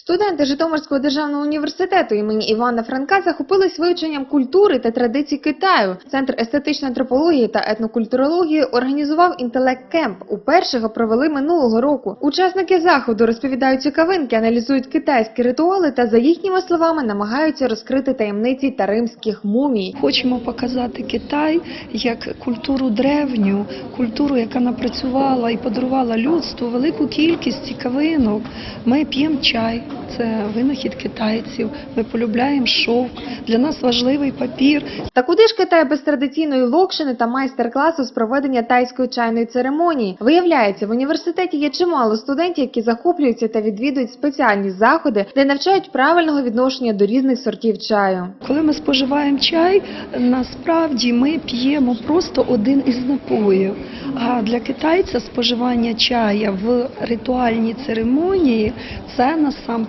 Студенти Житомирського державного університету імені Івана Франка захопились вивченням культури та традицій Китаю. Центр естетичної антропології та етнокультурології організував інтелект кемп. Уперше його провели минулого року. Учасники заходу розповідають цікавинки, аналізують китайські ритуали та, за їхніми словами, намагаються розкрити таємниці та римських мумій. Хочемо показати Китай як культуру древню, культуру, яка напрацювала і подарувала людству велику кількість цікавинок. Ми п'ємо чай, це винахід китайців. Ми полюбляємо шовк. Для нас важливий папір. Та куди ж Китай без традиційної локшини та майстер-класу з проведення тайської чайної церемонії? Виявляється, в університеті є чимало студентів, які захоплюються та відвідують спеціальні заходи, де навчають правильного відношення до різних сортів чаю. Коли ми споживаємо чай, насправді ми п'ємо просто один із напоїв. А для китайця споживання чая в ритуальній церемонії це насамперед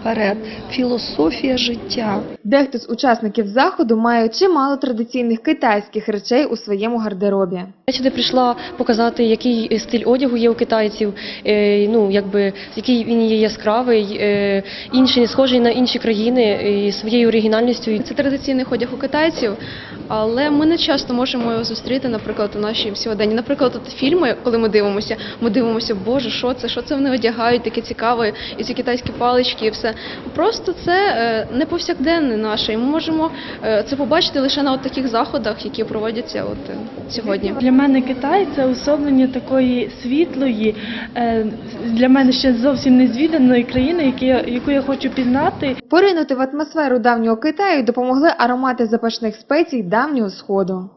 філософія життя. Дехто з учасників заходу має чимало традиційних китайських речей у своєму гардеробі. Я сюди прийшла показати, який стиль одягу є у китайців, е, ну якби який він є яскравий, е, інший не схожий на інші країни і своєю оригінальністю. Це традиційний одяг у китайців, але ми не часто можемо його зустріти, наприклад, у нашій сьогоденні. Наприклад, от фільми, коли ми дивимося, ми дивимося, боже, що це, що це вони одягають, таке цікаве, і ці китайські палички, і все. Просто це е, не повсякденне наше, і ми можемо е, це побачити лише на от таких заходах, які проводяться от е, сьогодні. Для мене Китай це особлення такої світлої, для мене ще зовсім незвіданої країни, які яку я хочу пізнати. Поринути в атмосферу давнього Китаю допомогли аромати запашних спецій давнього сходу.